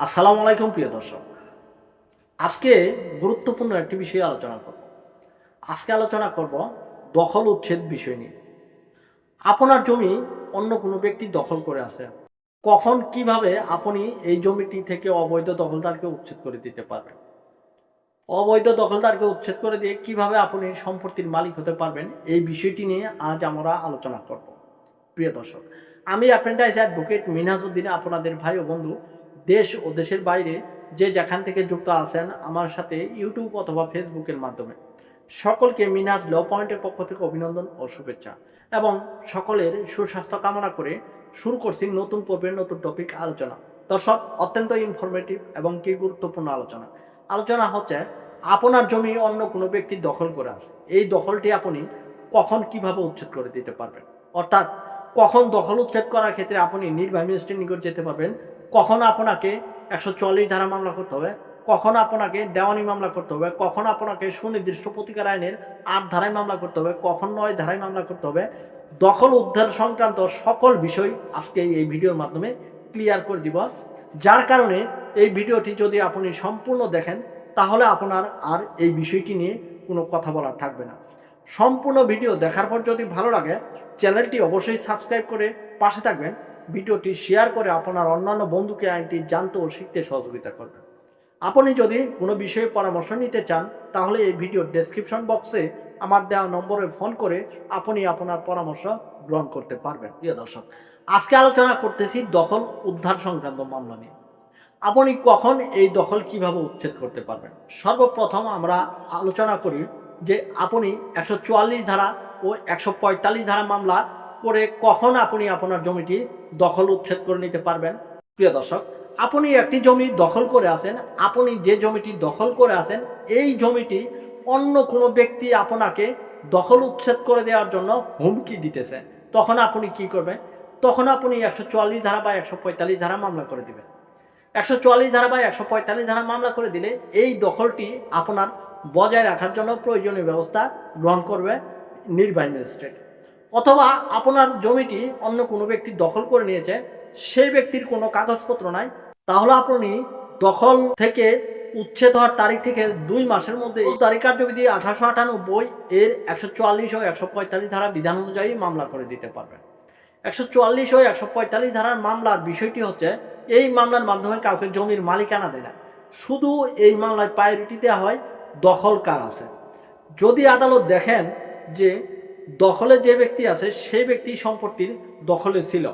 আসসালামু আলাইকুম, প্রিয় দর্শক। আজকে গুরুত্বপূর্ণ একটি বিষয়ে আলোচনা করব। আজকে আলোচনা করব দখল উচ্ছেদ বিষয় নিয়ে। আপনার জমি অন্য কোনো ব্যক্তি দখল করে আছে। কখন, কীভাবে আপনি এই জমিটি থেকে অবৈধ দখলদারকে উচ্ছেদ করে দিতে পারবেন? অবৈধ দখলদারকে উচ্ছেদ করে দিয়ে কীভাবে আপনি সম্পত্তির মালিক হতে পারবেন? এই বিষয়টি নিয়ে আজ আমরা আলোচনা করব। প্রিয় দর্শক, আমি অ্যাপ্রেন্টাইজ অ্যাডভোকেট মিনহাজউদ্দিন, আপনাদের ভাই ও বন্ধু দেশ ও দেশের বাইরে যে যেখান থেকে যুক্ত আছেন আমার সাথে ইউটিউব অথবা ফেসবুকের মাধ্যমে। সকলকে মিনাজ ল পয়েন্টের পক্ষ থেকে অভিনন্দন ও শুভেচ্ছা। এবং সকলের সুস্বাস্থ্য কামনা করে শুরু করছি নতুন পর্বের নতুন টপিক আলোচনা। দর্শক, অত্যন্ত ইনফরমেটিভ এবং কি গুরুত্বপূর্ণ আলোচনা। আলোচনা হচ্ছে, আপনার জমি অন্য কোনো ব্যক্তি দখল করে আছে। এই দখলটি আপনি কখন কীভাবে উচ্ছেদ করে দিতে পারবেন? অর্থাৎ, কখন দখল উচ্ছেদ করার ক্ষেত্রে আপনি নির্বাহী ম্যাজিস্ট্রেট নিকট যেতে পারবেন? কখন আপনাকে একশো চল্লিশ ধারা মামলা করতে হবে, কখন আপনাকে দেওয়ানি মামলা করতে হবে, কখন আপনাকে সুনির্দিষ্ট প্রতিকার আইনের আট ধারায় মামলা করতে হবে, কখন নয় ধারায় মামলা করতে হবে। দখল উদ্ধার সংক্রান্ত সকল বিষয় আজকে এই ভিডিওর মাধ্যমে ক্লিয়ার করে দিব। যার কারণে এই ভিডিওটি যদি আপনি সম্পূর্ণ দেখেন, তাহলে আপনার আর এই বিষয়টি নিয়ে কোনো কথা বলার থাকবে না। সম্পূর্ণ ভিডিও দেখার পর যদি ভালো লাগে, চ্যানেলটি অবশ্যই সাবস্ক্রাইব করে পাশে থাকবেন। ভিডিওটি শেয়ার করে আপনার অন্যান্য বন্ধুকে আইনটি জানতে ও শিখতে সহযোগিতা করবেন। আপনি যদি কোনো বিষয়ে পরামর্শ নিতে চান, তাহলে এই ভিডিওর ডেসক্রিপশন বক্সে আমার দেওয়া নম্বরে ফোন করে আপনি আপনার পরামর্শ গ্রহণ করতে পারবেন। প্রিয় দর্শক, আজকে আলোচনা করতেছি দখল উদ্ধার সংক্রান্ত মামলা নিয়ে। আপনি কখন এই দখল কীভাবে উচ্ছেদ করতে পারবেন? সর্বপ্রথম আমরা আলোচনা করি যে আপনি একশো চুয়াল্লিশ ধারা ও একশো পঁয়তাল্লিশ ধারা মামলা করে কখন আপনি আপনার জমিটি দখল উচ্ছেদ করে নিতে পারবেন? প্রিয় দর্শক, আপনি একটি জমি দখল করে আছেন, আপনি যে জমিটি দখল করে আছেন, এই জমিটি অন্য কোনো ব্যক্তি আপনাকে দখল উচ্ছেদ করে দেওয়ার জন্য হুমকি দিতেছে। তখন আপনি কি করবেন? তখন আপনি একশো চুয়াল্লিশ ধারা বা একশো পঁয়তাল্লিশ ধারা মামলা করে দিবেন। একশো চুয়াল্লিশ ধারা বা একশো পঁয়তাল্লিশ ধারা মামলা করে দিলে এই দখলটি আপনার বজায় রাখার জন্য প্রয়োজনীয় ব্যবস্থা গ্রহণ করবে নির্বাহী ম্যাজিস্ট্রেট। অথবা আপনার জমিটি অন্য কোনো ব্যক্তি দখল করে নিয়েছে, সেই ব্যক্তির কোনো কাগজপত্র নাই, তাহলে আপনি দখল থেকে উচ্ছেদ হওয়ার তারিখ থেকে দুই মাসের মধ্যে তারিখ কার্যবিধি আঠারোশো আটানব্বই এর একশো চুয়াল্লিশ ও একশো পঁয়তাল্লিশ ধারা বিধান অনুযায়ী মামলা করে দিতে পারবেন। একশো চুয়াল্লিশ ও একশো পঁয়তাল্লিশ ধারার মামলার বিষয়টি হচ্ছে, এই মামলার মাধ্যমে কাউকে জমির মালিকানা দেয় না। শুধু এই মামলায় প্রায়োরিটি দেওয়া হয় দখল কার আছে। যদি আদালত দেখেন যে দখলে যে ব্যক্তি আছে, সেই ব্যক্তি সম্পত্তির দখলে ছিল।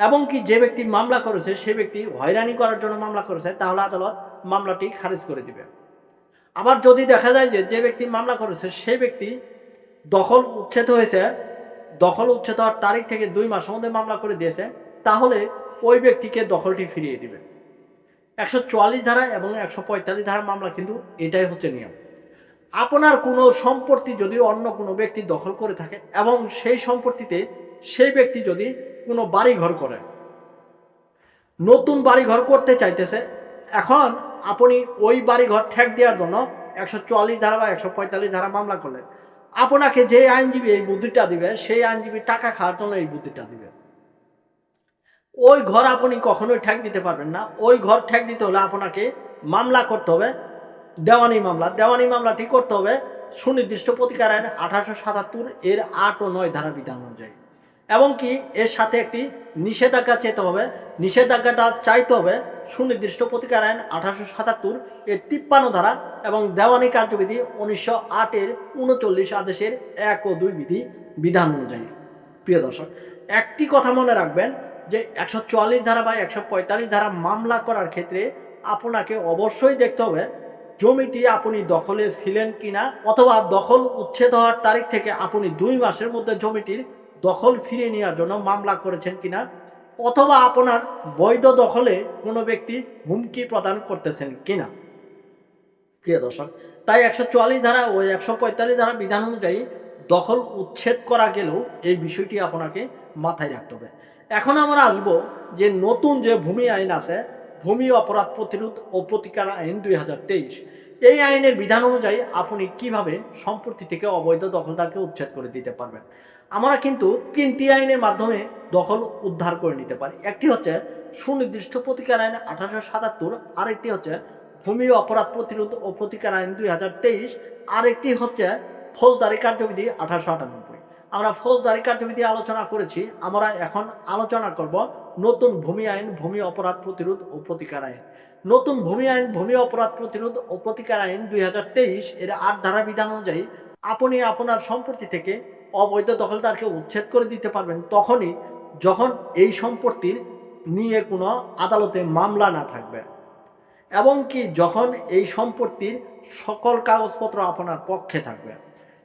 এবং কি যে ব্যক্তি মামলা করেছে, সে ব্যক্তি হয়রানি করার জন্য মামলা করেছে, তাহলে আদালত মামলাটি খারিজ করে দিবে। আবার যদি দেখা যায় যে যে ব্যক্তি মামলা করেছে, সেই ব্যক্তি দখল উচ্ছেদ হয়েছে, দখল উচ্ছেদ হওয়ার তারিখ থেকে দুই মাসের মধ্যে মামলা করে দিয়েছে, তাহলে ওই ব্যক্তিকে দখলটি ফিরিয়ে দিবে। একশো চুয়াল্লিশ ধারা এবং একশো পঁয়তাল্লিশ ধারা মামলা কিন্তু এটাই হচ্ছে নিয়ম। আপনার কোনো সম্পত্তি যদি অন্য কোনো ব্যক্তি দখল করে থাকে এবং সেই সম্পত্তিতে সেই ব্যক্তি যদি কোনো বাড়ি ঘর করে, নতুন বাড়ি ঘর করতে চাইতেছে, এখন আপনি ওই বাড়ি ঘর ঠেক দেওয়ার জন্য একশো চুয়াল্লিশ ধারা বা একশো পঁয়তাল্লিশ ধারা মামলা করলেন। আপনাকে যে আইনজীবী এই বুদ্ধিটা দিবে, সেই আইনজীবী টাকা খাওয়ার জন্য এই বুদ্ধিটা দিবে। ওই ঘর আপনি কখনোই ঠেক দিতে পারবেন না। ওই ঘর ঠেক দিতে হলে আপনাকে মামলা করতে হবে। দেওয়ানি মামলা। দেওয়ানি মামলাটি করতে হবে। সুনির্দিষ্ট প্রতিকার আইন আঠারোশো সাতাত্তর এর আট ও নয় ধারা বিধান অনুযায়ী। এবং কি এর সাথে একটি নিষেধাজ্ঞা চেতে হবে। নিষেধাজ্ঞাটা চাইতে হবে সুনির্দিষ্ট প্রতিকার আইন আঠারোশো সাতাত্তর এর তিপ্পান্ন ধারা এবং দেওয়ানি কার্যবিধি উনিশশো আটের উনচল্লিশ আদেশের এক ও দুই বিধি, বিধান অনুযায়ী। প্রিয় দর্শক, একটি কথা মনে রাখবেন যে একশো চুয়াল্লিশ ধারা বা একশো পঁয়তাল্লিশ ধারা মামলা করার ক্ষেত্রে আপনাকে অবশ্যই দেখতে হবে জমিটি আপনি দখলে ছিলেন কিনা অথবা দখল উচ্ছেদ হওয়ার তারিখ থেকে আপনি দুই মাসের মধ্যে জমিটির দখল ফিরিয়ে নেওয়ার জন্য মামলা করেছেন কিনা অথবা আপনার বৈধ দখলে কোনো ব্যক্তি হুমকি প্রদান করতেছেন কিনা? প্রিয় দর্শক, তাই একশো চুয়াল্লিশ ধারা ও একশো পঁয়তাল্লিশ ধারা বিধান অনুযায়ী দখল উচ্ছেদ করা গেলেও এই বিষয়টি আপনাকে মাথায় রাখতে হবে। এখন আমরা আসব যে নতুন যে ভূমি আইন আছে ভূমি অপরাধ প্রতিরোধ ও প্রতিকার আইন দুই হাজার তেইশ। এই আইনের বিধান অনুযায়ী আপনি কীভাবে সম্পত্তি থেকে অবৈধ দখলদারকে উচ্ছেদ করে দিতে পারবেন? আমরা কিন্তু তিনটি আইনের মাধ্যমে দখল উদ্ধার করে নিতে পারি। একটি হচ্ছে সুনির্দিষ্ট প্রতিকার আইন আঠারোশো সাতাত্তর, আরেকটি হচ্ছে ভূমি অপরাধ প্রতিরোধ ও প্রতিকার আইন দুই হাজার তেইশ, আরেকটি হচ্ছে ফৌজদারি কার্যবিধি আঠারোশো আটানব্বই। আমরা ফৌজদারি কার্যবিধি আলোচনা করেছি, আমরা এখন আলোচনা করব নতুন ভূমি আইন, ভূমি অপরাধ প্রতিরোধ ও প্রতিকার আইন। নতুন ভূমি আইন, ভূমি অপরাধ প্রতিরোধ ও প্রতিকার আইন দুই হাজার তেইশ এর আট ধারা বিধান অনুযায়ী আপনি আপনার সম্পত্তি থেকে অবৈধ দখলদারকে উচ্ছেদ করে দিতে পারবেন তখনই যখন এই সম্পত্তির নিয়ে কোনো আদালতে মামলা না থাকবে। এবং কি যখন এই সম্পত্তির সকল কাগজপত্র আপনার পক্ষে থাকবে।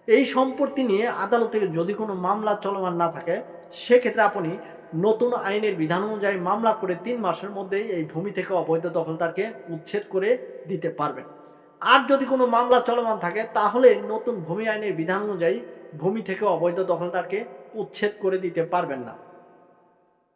এই সম্পত্তি নিয়ে আদালতের যদি কোনো মামলা চলমান না থাকে, সেক্ষেত্রে আপনি নতুন আইনের বিধান অনুযায়ী মামলা করে তিন মাসের মধ্যেই এই ভূমি থেকে অবৈধ দখলদারকে উচ্ছেদ করে দিতে পারবেন। আর যদি কোনো মামলা চলমান থাকে, তাহলে নতুন ভূমি আইনের বিধান অনুযায়ী ভূমি থেকে অবৈধ দখলদারকে উচ্ছেদ করে দিতে পারবেন না।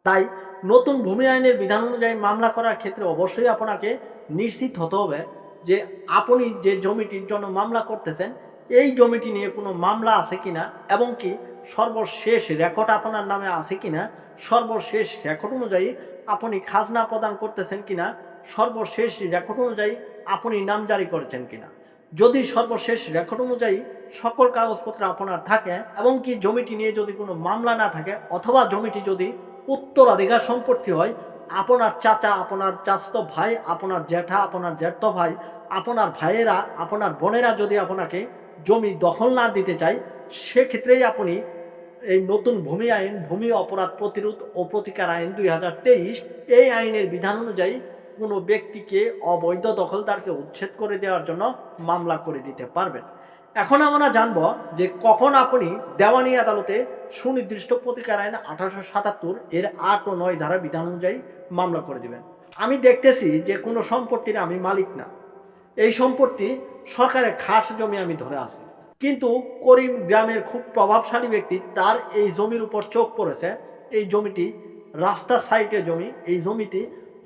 তাই নতুন ভূমি আইনের বিধান অনুযায়ী মামলা করার ক্ষেত্রে অবশ্যই আপনাকে নিশ্চিত হতে হবে যে আপনি যে জমিটির জন্য মামলা করতেছেন এই জমিটি নিয়ে কোনো মামলা আছে কিনা এবং কি সর্বশেষ রেকর্ড আপনার নামে আছে কিনা? সর্বশেষ রেকর্ড অনুযায়ী আপনি খাজনা প্রদান করতেছেন কিনা? সর্বশেষ রেকর্ড অনুযায়ী আপনি নাম জারি করেছেন কিনা? যদি সর্বশেষ রেকর্ড অনুযায়ী সকল কাগজপত্র আপনার থাকে এবং কি জমিটি নিয়ে যদি কোনো মামলা না থাকে অথবা জমিটি যদি উত্তরাধিকার সম্পত্তি হয়, আপনার চাচা, আপনার চাস্ত ভাই, আপনার জ্যাঠা, আপনার জ্যাঠ ভাই, আপনার ভাইয়েরা, আপনার বোনেরা যদি আপনাকে জমি দখল না দিতে চায়, সেক্ষেত্রেই আপনি এই নতুন ভূমি আইন, ভূমি অপরাধ প্রতিরোধ ও প্রতিকার আইন দুই হাজার তেইশ এই আইনের বিধান অনুযায়ী কোনো ব্যক্তিকে অবৈধ দখলদারকে উচ্ছেদ করে দেওয়ার জন্য মামলা করে দিতে পারবেন। এখন আমরা জানব যে কখন আপনি দেওয়ানি আদালতে সুনির্দিষ্ট প্রতিকার আইন আঠারোশো সাতাত্তর এর আট ও নয় ধারা বিধান অনুযায়ী মামলা করে দিবেন। আমি দেখতেছি যে কোনো সম্পত্তির আমি মালিক না। এই সম্পত্তি সরকারের খাস জমি আমি ধরে আছি। কিন্তু করিম গ্রামের খুব প্রভাবশালী ব্যক্তি, তার এই জমির উপর চোখ পড়েছে। এই জমিটি রাস্তার সাইডে জমি, এই জমিটি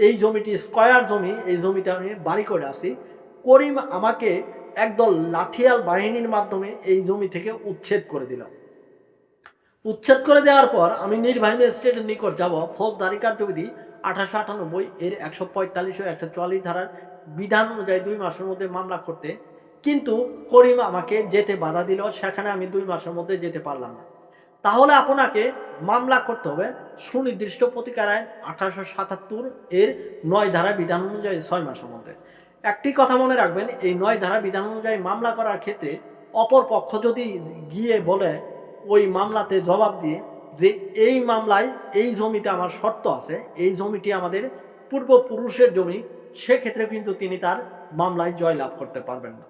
এই জমিটি স্কয়ার জমি, এই জমিতে আমি বাড়ি করে আছি। করিম আমাকে একদল লাঠিয়াল বাহিনীর মাধ্যমে এই জমি থেকে উচ্ছেদ করে দিল। উচ্ছেদ করে দেওয়ার পর আমি নির্বাহী ম্যাজিস্ট্রেটের নিকট যাব। ফৌজদারি কার্যবিধি আঠারোশো আটানব্বই এর একশো পঁয়তাল্লিশ ও একশো চুয়াল্লিশ ধারার বিধান অনুযায়ী দুই মাসের মধ্যে মামলা করতে। কিন্তু করিম আমাকে যেতে বাধা দিল, সেখানে আমি দুই মাসের মধ্যে যেতে পারলাম না। তাহলে আপনাকে মামলা করতে হবে সুনির্দিষ্ট প্রতিকার আইন আঠারোশো সাতাত্তর এর নয় ধারা বিধান অনুযায়ী ছয় মাসের মধ্যে। একটি কথা মনে রাখবেন, এই নয় ধারা বিধান অনুযায়ী মামলা করার ক্ষেত্রে অপর পক্ষ যদি গিয়ে বলে ওই মামলাতে জবাব দিয়ে যে এই মামলায় এই জমিতে আমার শর্ত আছে, এই জমিটি আমাদের পূর্বপুরুষের জমি সেক্ষেত্রে কিন্তু তিনি তার মামলায় জয় লাভ করতে পারবেন না।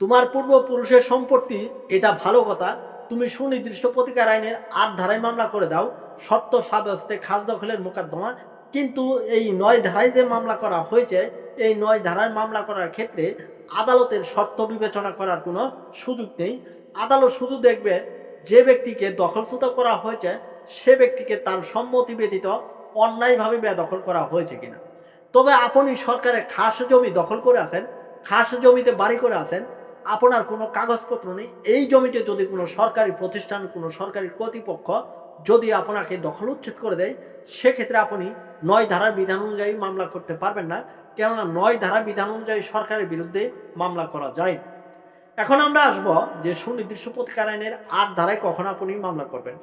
তোমার পূর্বপুরুষের সম্পত্তি, এটা ভালো কথা। তুমি সুনির্দিষ্ট প্রতিকার আইনের আট ধারায় মামলা করে দাও, শর্ত সাব্যস্তে খাস দখলের মোকদ্দমা। কিন্তু এই নয় ধারায় যে মামলা করা হয়েছে, এই নয় ধারায় মামলা করার ক্ষেত্রে আদালতের শর্ত বিবেচনা করার কোনো সুযোগ নেই। আদালত শুধু দেখবে যে ব্যক্তিকে দখলচ্যুত করা হয়েছে, সে ব্যক্তিকে তার সম্মতি ব্যতীত অন্যায়ভাবে বেদখল করা হয়েছে কিনা। তবে আপনি সরকারের খাস জমি দখল করে আছেন, খাস জমিতে বাড়ি করে আছেন, আপনার কোনো কাগজপত্র নেই। এই জমিতে যদি কোনো সরকারি প্রতিষ্ঠান, কোনো সরকারি কর্তৃপক্ষ যদি আপনাকে দখল উচ্ছেদ করে দেয়, সেক্ষেত্রে আপনি নয় ধারার বিধান অনুযায়ী মামলা করতে পারবেন না। কেননা নয় ধারা বিধান অনুযায়ী সরকারের বিরুদ্ধে মামলা করা যায়। এখন আমরা আসব যে সুনির্দিষ্ট প্রতিকার আইনের আট ধারায় কখন আপনি মামলা করবেন।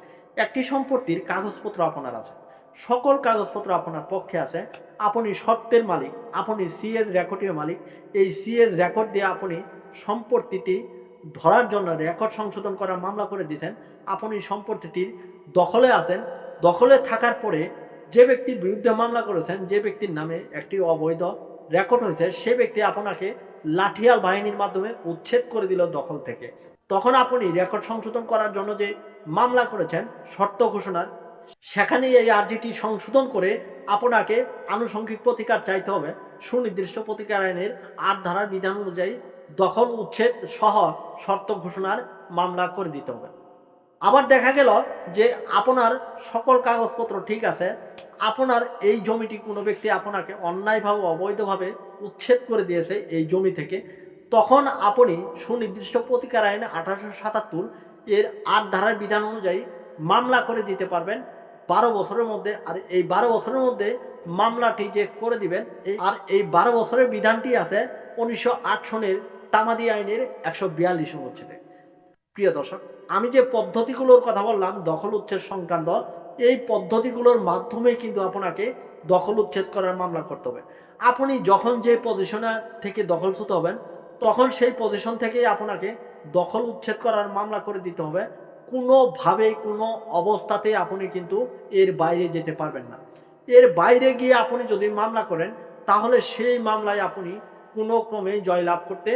একটি সম্পত্তির কাগজপত্র আপনার আছে। সকল কাগজপত্র আপনার পক্ষে আছে। আপনি সত্যের মালিক, আপনি সিএস রেকর্ডীয় মালিক। এই সিএস রেকর্ড দিয়ে আপনি সম্পত্তিটি ধরার জন্য রেকর্ড সংশোধন করার মামলা করে দিয়েছেন। আপনি সম্পত্তিটির দখলে আছেন। দখলে থাকার পরে যে ব্যক্তির বিরুদ্ধে মামলা করেছেন, যে ব্যক্তির নামে একটি অবৈধ রেকর্ড হয়েছে, সে ব্যক্তি আপনাকে লাঠিয়াল বাহিনীর মাধ্যমে উচ্ছেদ করে দিল দখল থেকে। তখন আপনি রেকর্ড সংশোধন করার জন্য যে মামলা করেছেন, শর্ত ঘোষণার সেখানে এই আর্জিটি সংশোধন করে আপনাকে আনুষঙ্গিক প্রতিকার চাইতে হবে। সুনির্দিষ্ট প্রতিকার আইনের আট ধারার বিধান অনুযায়ী দখল, উচ্ছেদ সহ শর্ত ঘোষণার মামলা করে দিতে হবে। আবার দেখা গেল যে আপনার সকল কাগজপত্র ঠিক আছে, আপনার এই জমিটি কোনো ব্যক্তি আপনাকে অন্যায়ভাবে, অবৈধভাবে উচ্ছেদ করে দিয়েছে এই জমি থেকে, তখন আপনি সুনির্দিষ্ট প্রতিকার আইন আঠারোশো সাতাত্তর এর আট ধারার বিধান অনুযায়ী মামলা করে দিতে পারবেন। বারো বছরের মধ্যে, আর এই বারো বছরের মধ্যে মামলাটি যে করে দিবেন আর এই বারো বছরের বিধানটি আছে উনিশশো আট সনের তামাদি আইনের একশো বিয়াল্লিশ অনুচ্ছেদে প্রিয় দর্শক, আমি যে পদ্ধতিগুলোর কথা বললাম, দখল উচ্ছেদ সংক্রান্ত, এই পদ্ধতিগুলোর মাধ্যমে কিন্তু আপনাকে দখল উচ্ছেদ করার মামলা করতে হবে। আপনি যখন যে পজিশনে থেকে দখলচ্যুত হবেন, তখন সেই পজিশন থেকেই আপনাকে দখল উচ্ছেদ করার মামলা করে দিতে হবে। কোনোভাবে, কোনো অবস্থাতে আপনি কিন্তু এর বাইরে যেতে পারবেন না। এর বাইরে গিয়ে আপনি যদি মামলা করেন, তাহলে সেই মামলায় আপনি কোনো ক্রমে জয়লাভ করতে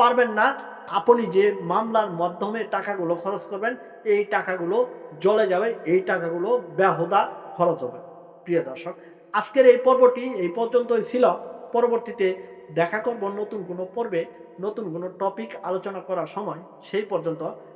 পারবেন না। আপনি যে মামলার মাধ্যমে টাকাগুলো খরচ করবেন, এই টাকাগুলো জলে যাবে, এই টাকাগুলো ব্যাহদা খরচ হবে। প্রিয় দর্শক, আজকের এই পর্বটি এই পর্যন্তই ছিল। পরবর্তীতে দেখা করব নতুন কোনো পর্বে, নতুন কোনো টপিক আলোচনা করার সময়। সেই পর্যন্ত